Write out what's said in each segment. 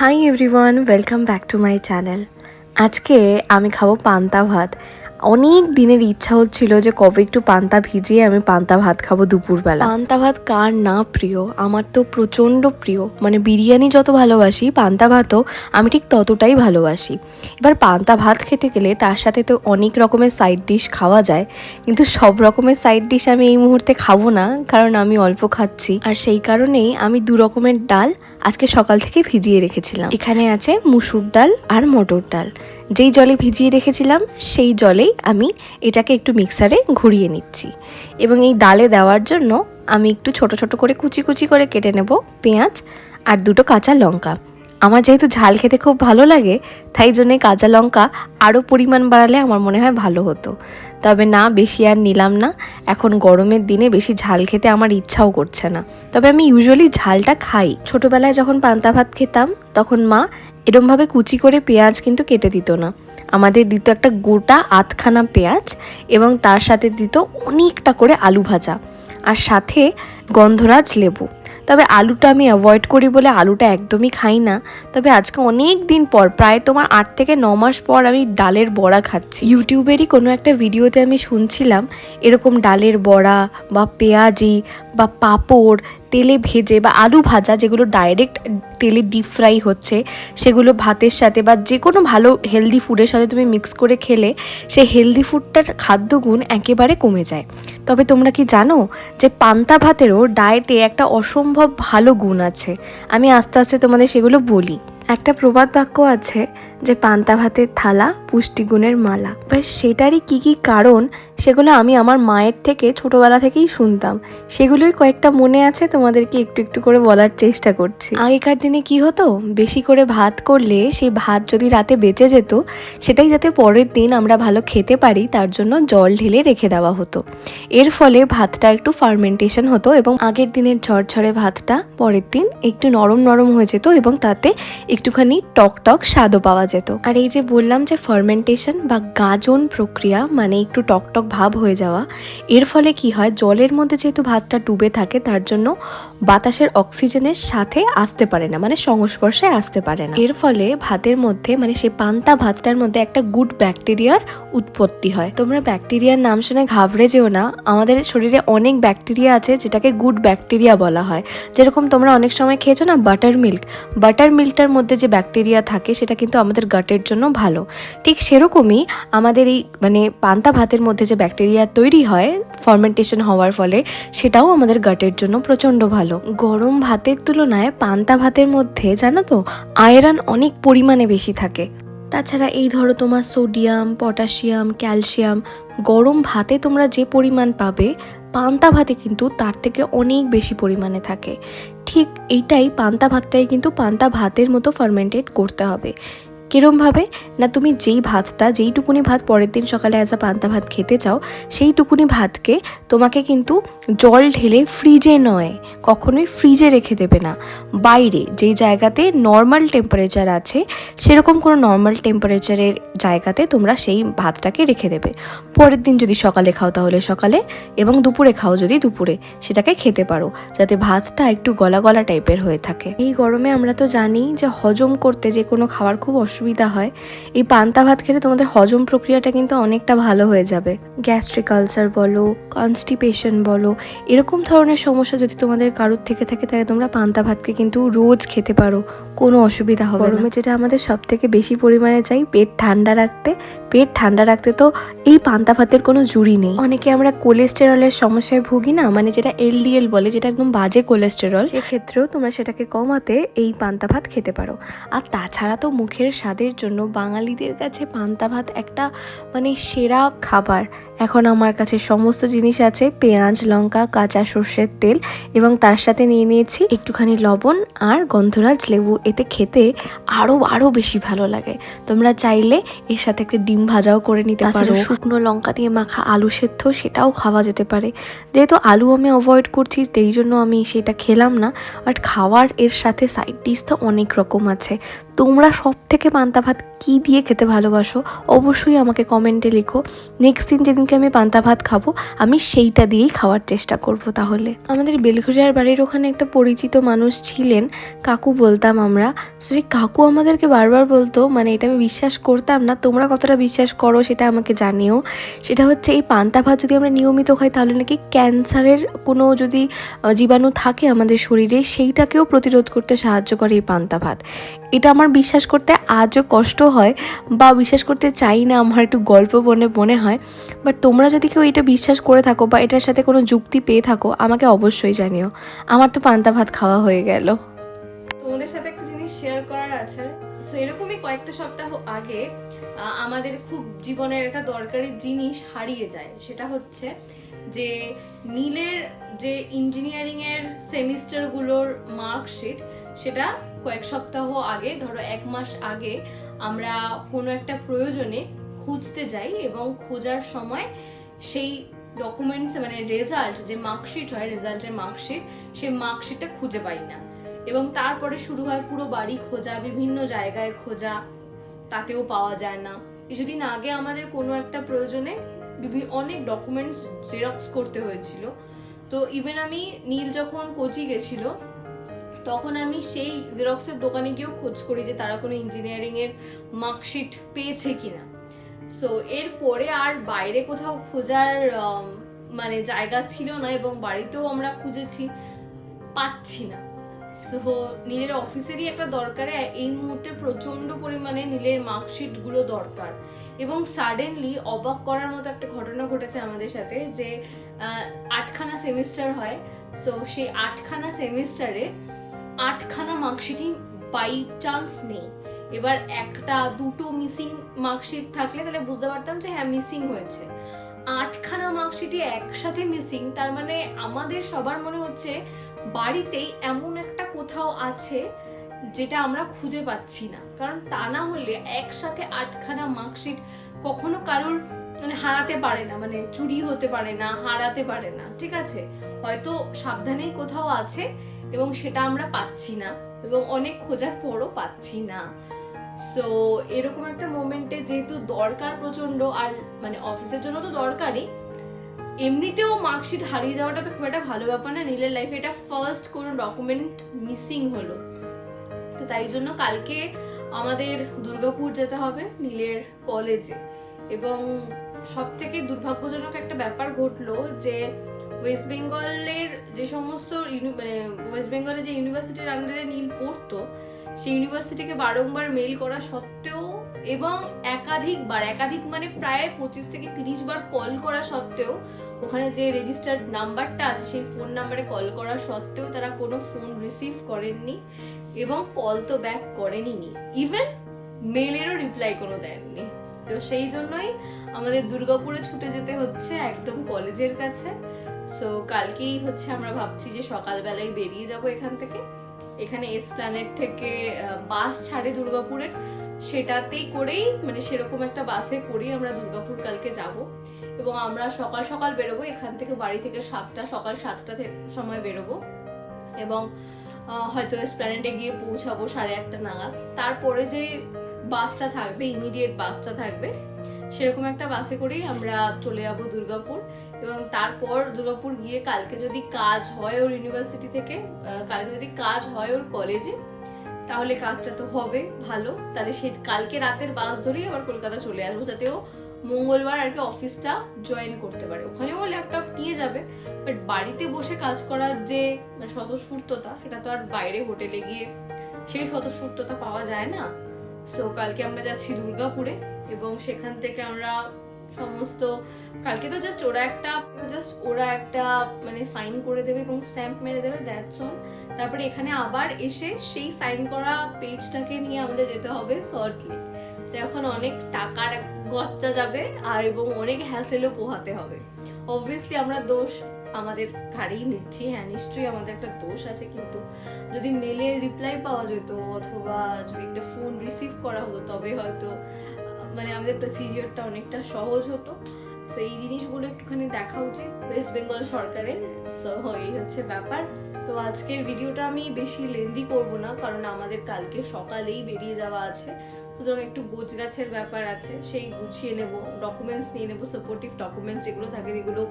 Hi everyone welcome back to my channel আজকে আমি খাব পান্তা ভাত। অনেক দিনের ইচ্ছা হচ্ছিল যে কবে একটু পান্তা ভিজিয়ে আমি পান্তা ভাত খাব দুপুরবেলা। পান্তা ভাত কার না প্রিয়? আমার তো প্রচণ্ড প্রিয়। মানে বিরিয়ানি যত ভালোবাসি, পান্তা ভাতও আমি ঠিক ততটাই ভালোবাসি। এবার পান্তা ভাত খেতে গেলে তার সাথে তো অনেক রকমের সাইড ডিশ খাওয়া যায়। কিন্তু সব রকমের সাইড ডিশ আমি এই মুহূর্তে খাব না, কারণ আমি অল্প খাচ্ছি। আর সেই কারণেই আমি দু রকমের ডাল আজকে সকাল থেকে ভিজিয়ে রেখেছিলাম। এখানে আছে মুসুর ডাল আর মটর ডাল। যেই জলে ভিজিয়ে রেখেছিলাম, সেই জলেই আমি এটাকে একটু মিক্সারে ঘুরিয়ে নিচ্ছি। এবং এই ডালে দেওয়ার জন্য আমি একটু ছোট ছোট করে কুচি কুচি করে কেটে নেব পেঁয়াজ আর দুটো কাঁচা লঙ্কা। আমার যেহেতু ঝাল খেতে খুব ভালো লাগে, তাই জন্যে কাঁচা লঙ্কা আরও পরিমাণ বাড়ালে আমার মনে হয় ভালো হতো। তবে না, বেশি আর নিলাম না। এখন গরমের দিনে বেশি ঝাল খেতে আমার ইচ্ছাও করছে না। তবে আমি ইউজুয়ালি ঝালটা খাই। ছোটোবেলায় যখন পান্তা ভাত খেতাম, তখন মা এরমভাবে কুচি করে পেঁয়াজ কিন্তু কেটে দিত না। আমাদের দিত একটা গোটা আধখানা পেঁয়াজ এবং তার সাথে দিত অনেকটা করে আলু ভাজা আর সাথে গন্ধরাজ লেবু। তবে আলুটা আমি অ্যাভয়েড করি বলে আলুটা একদমই খাই না। তবে আজকে অনেক দিন পর, প্রায় তোমার আট থেকে ন মাস পর আমি ডালের বড়া খাচ্ছি। ইউটিউবেরই কোনো একটা ভিডিওতে আমি শুনছিলাম, এরকম ডালের বড়া বা পেঁয়াজি বা পাঁপড় তেলে ভেজে বা আলু ভাজা যেগুলো ডাইরেক্ট তেলে ডিপ ফ্রাই হচ্ছে, সেগুলো ভাতের সাথে বা যে কোনো ভালো হেলদি ফুডের সাথে তুমি মিক্স করে খেলে, সেই হেলদি ফুডটার খাদ্যগুণ একেবারে কমে যায়। তবে তোমরা কি জানো যে পান্তা ভাতেরও ডায়েটে একটা অসম্ভব ভালো গুণ আছে? আমি আস্তে আস্তে তোমাদের সেগুলো বলি। একটা প্রবাদ বাক্য আছে যে পান্তা ভাতের থালা, পুষ্টিগুণের মালা। এবার সেটারই কি কি কারণ, সেগুলো আমি আমার মায়ের থেকে, ছোটবেলা থেকেই শুনতাম। সেগুলোই কয়েকটা মনে আছে, তোমাদেরকে একটু একটু করে বলার চেষ্টা করছি। আগেকার দিনে কি হতো? বেশি করে ভাত করলে সেই ভাত যদি রাতে বেঁচে যেত, সেটাই যাতে পরের দিন আমরা ভালো খেতে পারি, তার জন্য জল ঢেলে রেখে দেওয়া হতো। এর ফলে ভাতটা একটু ফার্মেন্টেশন হতো এবং আগের দিনের ঝরঝরে ভাতটা পরের দিন একটু নরম নরম হয়ে যেত এবং তাতে একটুখানি টক টক স্বাদও পাওয়া যেত। আর এই যে বললাম যে ফার্মেন্টেশন বা গাজন প্রক্রিয়া মানে একটু টকটক ভাব হয়ে যাওয়া, এর ফলে কি হয়? জলের মধ্যে যেহেতু ভাতটা ডুবে থাকে, তার জন্য বাতাসের অক্সিজেনের সাথে আসতে পারে না মানে সংস্পর্শে আসতে পারে না। এর ফলে ভাতের মধ্যে মানে সেই পান্তা ভাতটার মধ্যে একটা গুড ব্যাকটেরিয়ার উৎপত্তি হয়। তোমরা ব্যাকটেরিয়ার নাম শুনে ঘাবড়ে যেও না। আমাদের শরীরে অনেক ব্যাকটেরিয়া আছে, যেটাকে গুড ব্যাকটেরিয়া বলা হয়। যেরকম তোমরা অনেক সময় খেয়েছো না বাটার মিল্ক বাটার মিল্কটার মধ্যে যে ব্যাকটেরিয়া থাকে, সেটা কিন্তু আমাদের গাটের জন্য ভালো। ঠিক সেরকমই আমাদের এই মানে পান্তা ভাতের মধ্যে যে ব্যাকটেরিয়া তৈরি হয় ফরমেন্টেশন হওয়ার ফলে সেটাও আমাদের গাটের জন্য প্রচণ্ড ভালো। গরম ভাতের তুলনায় পান্তা ভাতের মধ্যে জানো তো আয়রন অনেক পরিমাণে বেশি থাকে। তাছাড়া এই ধরো তোমার সোডিয়াম, পটাশিয়াম, ক্যালসিয়াম গরম ভাতে তোমরা যে পরিমাণ পাবে, পান্তা ভাতে কিন্তু তার থেকে অনেক বেশি পরিমাণে থাকে। ঠিক এইটাই পান্তা ভাতটাই কিন্তু পান্তা ভাতের মতো ফার্মেন্টেড করতে হবে। কিরমভাবে না তুমি যেই ভাতটা, যেইটুকুনি ভাত পরের দিন সকালে অ্যাজ আ পান্তা ভাত খেতে চাও, সেইটুকুনি ভাতকে তোমাকে কিন্তু জল ঢেলে ফ্রিজে নয়, কখনোই ফ্রিজে রেখে দেবে না। বাইরে যেই জায়গাতে নর্মাল টেম্পারেচার আছে, সেরকম কোনো নর্মাল টেম্পারেচারের জায়গাতে তোমরা সেই ভাতটাকে রেখে দেবে। পরের দিন যদি সকালে খাও তাহলে সকালে, এবং দুপুরে খাও যদি দুপুরে, সেটাকে খেতে পারো, যাতে ভাতটা একটু গলা গলা টাইপের হয়ে থাকে। এই গরমে আমরা তো জানি যে হজম করতে যে কোনো খাবার খুব অসুবিধা হয় এই পান্তা ভাত খেলে তোমাদের হজম প্রক্রিয়াটা কিন্তু অনেকটা ভালো হয়ে যাবে। গ্যাস্ট্রিক আলসার বলো কনস্টিপেশন বলো এরকম ধরনের সমস্যা যদি তোমাদের কারোর থেকে থাকে তাহলে তোমরা পান্তা ভাতকে কিন্তু রোজ খেতে পারো কোনো অসুবিধা হবে। গরমে যেটা আমাদের সব থেকে বেশি পরিমাণে চাই পেট ঠান্ডা রাখতে। পেট ঠান্ডা রাখতে তো এই পান্তা ভাতের কোনো জুড়ি নেই। অনেকে আমরা কোলেস্টেরলের সমস্যায় ভুগি না মানে যেটা এলডিএল বলে যেটা একদম বাজে কোলেস্টেরল সেক্ষেত্রেও তোমরা সেটাকে কমাতে এই পান্তা ভাত খেতে পারো। আর তাছাড়া তো মুখের স্বাদের জন্য বাঙালিদের কাছে পান্তা ভাত একটা মানে সেরা খাবার। এখন আমার কাছে সমস্ত জিনিস আছে পেঁয়াজ লঙ্কা কাঁচা সর্ষের তেল এবং তার সাথে নিয়ে নিয়েছি একটুখানি লবণ আর গন্ধরাজ লেবু। এতে খেতে আরও আরও বেশি ভালো লাগে। তোমরা চাইলে এর সাথে একটা ডিম ভাজাও করে নিতে পারো। শুকনো লঙ্কা দিয়ে মাখা আলু সেদ্ধ সেটাও খাওয়া যেতে পারে। যেহেতু আলু আমি অ্যাভয়েড করছি সেই জন্য আমি সেটা খেলাম না। বাট খাওয়ার এর সাথে সাইড ডিশ তো অনেক রকম আছে। তোমরা সব থেকে পান্তা ভাত কী দিয়ে খেতে ভালোবাসো, অবশ্যই আমাকে কমেন্টে লিখো। নেক্সট দিন যেদিনকে আমি পান্তা ভাত খাব, আমি সেইটা দিয়েই খাওয়ার চেষ্টা করব তাহলে। আমাদের বেলঘরিয়ার বাড়ির ওখানে একটা পরিচিত মানুষ ছিলেন, কাকু বলতাম আমরা। সেই কাকু আমাদেরকে বারবার বলতো মানে এটা আমি বিশ্বাস করতাম না, তোমরা কতটা বিশ্বাস করো সেটা আমাকে জানিও। সেটা হচ্ছে, এই পান্তা ভাত যদি আমরা নিয়মিত খাই, তাহলে নাকি ক্যান্সারের কোনো যদি জীবাণু থাকে আমাদের শরীরে, সেইটাকেও প্রতিরোধ করতে সাহায্য করে এই পান্তা ভাত এটা আমার বিশ্বাস করতে আজও কষ্ট হয় বা বিশ্বাস করতে চাই না, আমার একটু গল্প মনে মনে হয়। বাট তোমরা যদি কেউ এটা বিশ্বাস করে থাকো বা এটার সাথে কোনো যুক্তি পেয়ে থাকো, আমাকে অবশ্যই জানিও। আমার তো পান্তা ভাত খাওয়া হয়ে গেল। তোমাদের সাথে একটা জিনিস শেয়ার করার আছে। সো এরকমই কয়েকটা সপ্তাহ আগে আমাদের খুব জীবনের একটা দরকারি জিনিস হারিয়ে যায়। সেটা হচ্ছে যে নীলের যে ইঞ্জিনিয়ারিং এর সেমিস্টারগুলোর মার্কশিট সেটা কয়েক সপ্তাহ আগে, ধরো এক মাস আগে, আমরা কোনো একটা প্রয়োজনে খুঁজতে যাই এবং খোঁজার সময় সেই ডকুমেন্টস মানে রেজাল্ট যে মার্কশিট হয় রেজাল্টের মার্কশিট সেই মার্কশিটটা খুঁজে পাই না। এবং তারপরে শুরু হয় পুরো বাড়ি খোঁজা, বিভিন্ন জায়গায় খোঁজা, তাতেও পাওয়া যায় না। কিছুদিন আগে আমাদের কোনো একটা প্রয়োজনে অনেক ডকুমেন্টস জেরক্স করতে হয়েছিল। তো ইভেন আমি নীল যখন কোচি গেছিল তখন আমি সেই জেরক্সের দোকানে গিয়েও খোঁজ করি যে তারা কোনো ইঞ্জিনিয়ারিং এর মার্কশিট পেয়েছে কিনা। সো এরপরে আর বাইরে কোথাও খোঁজার মানে জায়গা ছিল না এবং বাড়িতেও আমরা খুঁজেছি, পাচ্ছি না। সো নীলের অফিসেরই একটা দরকারে এই মুহূর্তে প্রচণ্ড পরিমাণে নীলের মার্কশিটগুলো দরকার। এবং সাডেনলি অবাক করার মতো একটা ঘটনা ঘটেছে আমাদের সাথে যে আটখানা সেমিস্টার হয়। সো সেই আটখানা সেমিস্টারে আটখানা মার্কশিটই বাই চান্স নেই। এবার একটা, দুটো মিসিং মার্কশিট থাকলে তাহলে বুঝতে পারতাম যে হ্যাঁ মিসিং হয়েছে। আটখানা মার্কশিটই একসাথে মিসিং তার মানে আমাদের সবার মনে হচ্ছে বাড়িতেই এমন একটা কোথাও আছে যেটা আমরা খুঁজে পাচ্ছি না। কারণ তা না হলে একসাথে আটখানা মার্কশিট কখনো কারোর মানে হারাতে পারে না মানে চুরি হতে পারে না, হারাতে পারে না। ঠিক আছে? হয়তো সাবধানেই কোথাও আছে এবং সেটা আমরা পাচ্ছি না, এবং অনেক খোঁজার পরও পাচ্ছি না। সো এরকম একটা মোমেন্টে যেহেতু দরকার প্রচণ্ড আর মানে অফিসের জন্য তো দরকারই, এমনিতেও মার্কশিট হারিয়ে যাওয়াটা তো খুব একটা ভালো ব্যাপার না। নীলের লাইফে এটা ফার্স্ট কোনো ডকুমেন্ট মিসিং হলো। তো তাই জন্য কালকে আমাদের দুর্গাপুর যেতে হবে নীলের কলেজে এবং সব থেকে দুর্ভাগ্যজনক একটা ব্যাপার ঘটলো যে ওয়েস্ট বেঙ্গলের যে সমস্ত মানে ওয়েস্ট বেঙ্গলের যে ইউনিভার্সিটির আন্ডারে নীল পড়তো, সেই ইউনিভার্সিটিকে বারংবার মেল করা সত্ত্বেও এবং একাধিকবার, একাধিক মানে প্রায় পঁচিশ থেকে তিরিশ বার কল করা সত্ত্বেও, ওখানে যে রেজিস্টার্ড নাম্বারটা আছে, সেই ফোন নাম্বারে কল করা সত্ত্বেও তারা কোনো ফোন রিসিভ করেননি এবং কল তো ব্যাক করেনি ইভেন মেলেরও রিপ্লাই কোনো দেননি। তো সেই জন্যই আমাদের দুর্গাপুরে ছুটে যেতে হচ্ছে একদম কলেজের কাছে। সো কালকেই হচ্ছে আমরা ভাবছি যে সকালবেলায় বেরিয়ে যাব এখান থেকে। এখানে এস প্ল্যানেট থেকে বাস ছাড়ে দুর্গাপুরের। সেটাতেই করেই মানে সেরকম একটা বাসে করেই আমরা দুর্গাপুর কালকে যাব। এবং আমরা সকাল সকাল বেরোবো, এখান থেকে বাড়ি থেকে সাতটা, সকাল সাতটা সময় বেরোবো। এবং হয়তো এসপ্ল্যানেটে গিয়ে পৌঁছাবো সাড়ে আটটা নাগাদ। তারপরে যে বাসটা থাকবে ইমিডিয়েট বাসটা থাকবে, সেরকম একটা বাসে করেই আমরা চলে যাব দুর্গাপুর। এবং তারপর দুর্গাপুর গিয়ে কালকে যদি কাজ হয় ওর ইউনিভার্সিটি থেকে কালকে যদি কাজ হয় ওর কলেজে তাহলে কাজটা তো হবে, ভালো। তাহলে সে কালকে রাতের বাস ধরেই আবার কলকাতা চলে আসব, যাতে ও মঙ্গলবার আর কি অফিসটা জয়েন করতে পারে। ওখানেও ল্যাপটপ নিয়ে যাবে বাট বাড়িতে বসে কাজ করার যে স্বতঃস্ফূর্ততা, সেটা তো আর বাইরে হোটেলে গিয়ে সেই স্বতঃস্ফূর্ততা পাওয়া যায় না। সো কালকে আমরা যাচ্ছি দুর্গাপুরে, এবং সেখান থেকে আমরা সমস্ত, কালকে তো জাস্ট ওরা একটা জাস্ট ওরা একটা মানে সাইন করে দেবে এবং স্ট্যাম্প মেরে দেবে দ্যাটস অল তারপরে এখানে আবার এসে সেই সাইন করা পেজটাকে নিয়ে আমাদের যেতে হবে সল্ট তো এখন অনেক টাকার গচ্চা যাবে আর এবং অনেক হ্যাসেলও পোহাতে হবে। অবভিয়াসলি আমরা দোষ আমাদের ঘাড়েই নিচ্ছি হ্যাঁ নিশ্চয়ই আমাদের একটা দোষ আছে, কিন্তু যদি মেলে রিপ্লাই পাওয়া যেত অথবা যদি একটা ফোন রিসিভ করা হতো, তবে হয়তো মানে আমাদের প্রসিজিওরটা অনেকটা সহজ হতো। তো এই জিনিসগুলো একটুখানি দেখা উচিত ওয়েস্ট বেঙ্গল সরকারের। সো এই হচ্ছে ব্যাপার। তো আজকের ভিডিওটা আমি বেশি লেন্দি করব না, কারণ আমাদের কালকে সকালেই বেরিয়ে যাওয়া আছে। সুতরাং একটু গোছ গাছের ব্যাপার আছে, সেই গুছিয়ে নেব ডকুমেন্টস নিয়ে নেব সাপোর্টিভ ডকুমেন্টস যেগুলো থাকে যেগুলো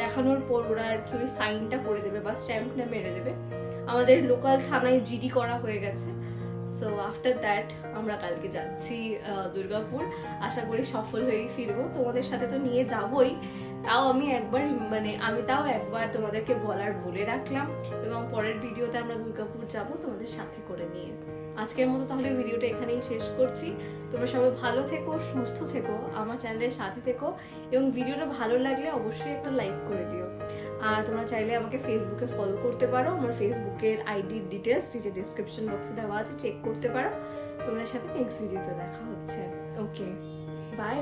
দেখানোর পর ওরা আর কি ওই সাইনটা করে দেবে বা স্ট্যাম্পটা মেরে দেবে। আমাদের লোকাল থানায় জিডি করা হয়ে গেছে। সো আফটার দ্যাট আমরা কালকে যাচ্ছি দুর্গাপুর। আশা করি সফল হয়েই ফিরবো। তোমাদের সাথে তো নিয়ে যাবই। তাও আমি একবার মানে আমি তাও একবার তোমাদেরকে বলার বলে রাখলাম। এবং পরের ভিডিওতে আমরা দুর্গাপুর যাব তোমাদের সাথে করে নিয়ে। আজকের মতো তাহলে ভিডিওটা এখানেই শেষ করছি। তোমরা সবাই ভালো থেকো, সুস্থ থেকো, আমার চ্যানেলের সাথে থেকো। এবং ভিডিওটা ভালো লাগলে অবশ্যই একটা লাইক করে দিও। আর তোমরা চাইলে আমাকে ফেসবুকে ফলো করতে পারো। আমার ফেসবুকের আইডি ডিটেলস নিচে ডিসক্রিপশন বক্সে দেওয়া আছে চেক করতে পারো। তোমাদের সাথে নেক্সট ভিডিওতে দেখা হচ্ছে। Okay bye